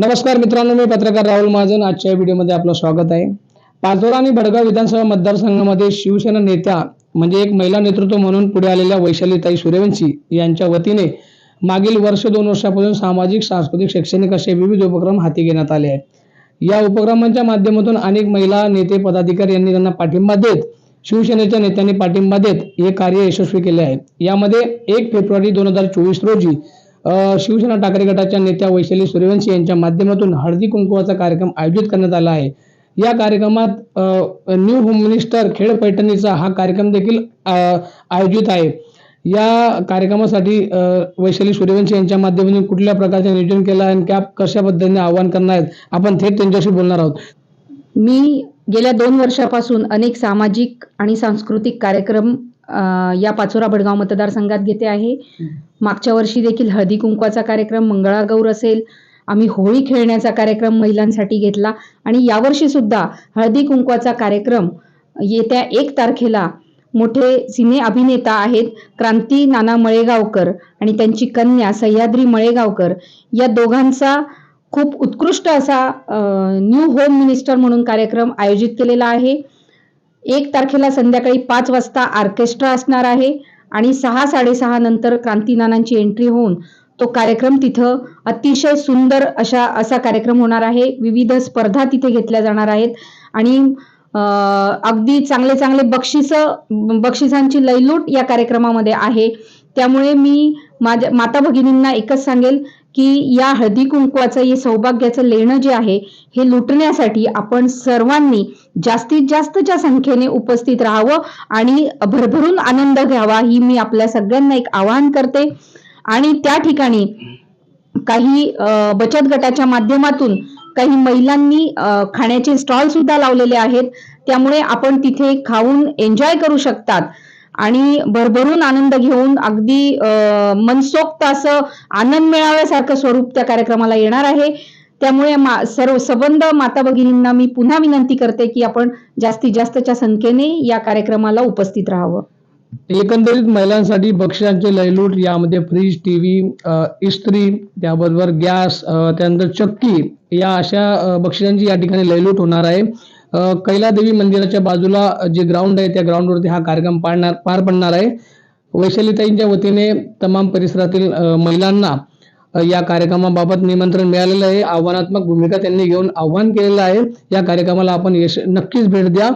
नमस्कार मित्रांनो मी पत्रकार राहुल महाजन. आजच्या व्हिडिओमध्ये आपलं स्वागत आहे. पाचोरा आणि भडगाव विधानसभा मतदारसंघामध्ये शिवसेना नेत्या म्हणजे एक महिला नेतृत्व म्हणून पुढे आलेल्या वैशालीताई सूर्यवंशी यांच्या वतीने मागील वर्ष दोन वर्षापासून सामाजिक सांस्कृतिक शैक्षणिक असे विविध उपक्रम हाती घेण्यात आले आहेत. या उपक्रमांच्या माध्यमातून अनेक महिला नेते पदाधिकारी यांनी त्यांना पाठिंबा देत शिवसेनेच्या नेत्यांनी पाठिंबा देत हे कार्य यशस्वी केले आहे. यामध्ये एक फेब्रुवारी दोन हजार चोवीस रोजी शिवसेना ठाकरे गटाच्या नेत्या वैशाली सूर्यवंशी यांच्या माध्यमातून हळदी कुंकुवाचा कार्यक्रम आयोजित करण्यात आला आहे. या कार्यक्रमात न्यू होम मिनिस्टर खेड पैठणीचा हा कार्यक्रम देखील आयोजित आहे. या कार्यक्रमासाठी वैशाली सूर्यवंशी यांच्या माध्यमातून कुठल्या प्रकारचे नियोजन केलं आहे आणि त्या कशा पद्धतीने आवाहन करणार आहेत आपण थेट त्यांच्याशी बोलणार आहोत. मी गेल्या दोन वर्षापासून अनेक सामाजिक आणि सांस्कृतिक कार्यक्रम या पाचोरा भडगाव मतदारसंघात घेते आहे. मागच्या वर्षी देखील हळदी कुंकवाचा कार्यक्रम मंगळागौर असेल. आम्ही होळी खेळण्याचा कार्यक्रम महिलांसाठी घेतला. आणि यावर्षी सुद्धा हळदी कुंकवाचा कार्यक्रम येत्या एक तारखेला मोठे सिने अभिनेता आहेत क्रांती नाना मळेगावकर आणि त्यांची कन्या सह्याद्री मळेगावकर. या दोघांचा खूप उत्कृष्ट असा न्यू होम मिनिस्टर म्हणून कार्यक्रम आयोजित केलेला आहे. एक तारखेला संध्याकाळी पाच वाजता ऑर्केस्ट्रा असणार आहे आणि सहा साडेसहा नंतर क्रांतीनानांची एंट्री होऊन तो कार्यक्रम तिथं अतिशय सुंदर अशा असा कार्यक्रम होणार आहे. विविध स्पर्धा तिथे घेतल्या जाणार आहेत आणि अगदी चांगले चांगले बक्षिसं बक्षिसांची लयलूट या कार्यक्रमामध्ये आहे. त्यामुळे मी माझ्या माता भगिनींना एकच सांगेल की या हळदी कुंकवाचं हे सौभाग्याचं लेणं जे आहे हे लुटण्यासाठी आपण सर्वांनी जास्तीत जास्तच्या संख्येने उपस्थित राहावं आणि भरभरून आनंद घ्यावा ही मी आपल्या सगळ्यांना एक आवाहन करते. आणि त्या ठिकाणी काही बचत गटाच्या माध्यमातून काही महिलांनी खाण्याचे स्टॉल सुद्धा लावलेले आहेत. त्यामुळे आपण तिथे खाऊन एन्जॉय करू शकतात. आणि भरभरून आनंद घेऊन अगदी मनसोक्त असं आनंद मिळाव्यासारखं स्वरूप त्या कार्यक्रमाला येणार आहे. त्यामुळे मा सर्व सबंध माता भगिनींना मी पुन्हा विनंती करते की आपण जास्तीत जास्तच्या संख्येने या कार्यक्रमाला उपस्थित राहावं. एकंदरीत महिलांसाठी बक्षिसांचे लयलूट यामध्ये फ्रीज टीव्ही इस्त्री त्याबरोबर गॅस त्यानंतर चक्की या अशा अ, बक्षिसांची या ठिकाणी लयलूट होणार आहे. कैलादेवी मंदिराच्या बाजूला जे ग्राउंड आहे त्या ग्राउंडवरती हा कार्यक्रम पाडणार पार पडणार आहे. वैशालीताईंच्या वतीने तमाम परिसरातील महिलांना या कार्यक्रमाबाबत निमंत्रण मिळालेलं आहे. आव्हानात्मक भूमिका त्यांनी घेऊन आव्हान केलेलं आहे. या कार्यक्रमाला आपण यश नक्कीच भेट द्या.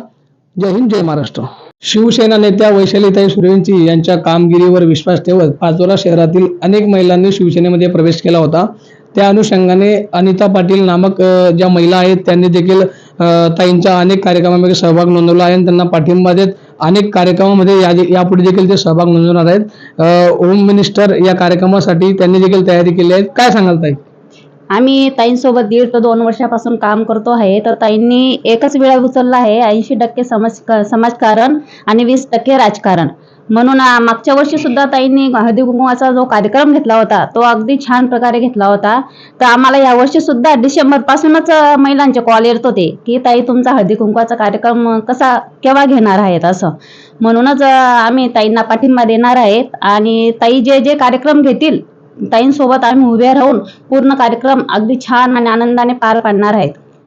जय हिंद जय महाराष्ट्र. शिवसेना नेत्या वैशालीताई सूर्यवंशी यांच्या कामगिरीवर विश्वास ठेवत पाचोरा शहरातील अनेक महिलांनी शिवसेनेमध्ये प्रवेश केला होता. त्या अनुषंगाने अनिता पाटील नामक ज्या महिला आहेत त्यांनी देखील ताईंच्या अनेक कार्यक्रमामध्ये सहभाग नोंदवला आहे. आणि त्यांना पाठिंबा देत अनेक कार्यक्रमामध्ये या यापुढे देखील ते सहभाग नोंदवणार आहेत. होम मिनिस्टर या कार्यक्रमासाठी त्यांनी देखील तयारी केली आहे. काय सांगाल ताई? आम्ही ताईंसोबत दीड ते दोन वर्षापासून काम करतो आहे. तर ताईंनी एकच वेळा उचलला आहे. ऐंशी टक्के समाज समाजकारण आणि वीस टक्के राजकारण. म्हणून मागच्या वर्षी सुद्धा ताईंनी हळदी कुंकवाचा जो कार्यक्रम घेतला होता तो अगदी छान प्रकारे घेतला होता. तर आम्हाला यावर्षी सुद्धा डिसेंबर पासूनच महिलांचे कॉल येत होते की ताई तुमचा हळदी कुंकवाचा कार्यक्रम कसा केव्हा घेणार आहेत असं. म्हणूनच आम्ही ताईंना पाठिंबा देणार आहेत आणि ताई जे जे कार्यक्रम घेतील ताईंसोबत आम्ही उभे राहून पूर्ण कार्यक्रम अगदी छान आणि आनंदाने पार पाडणार आहेत.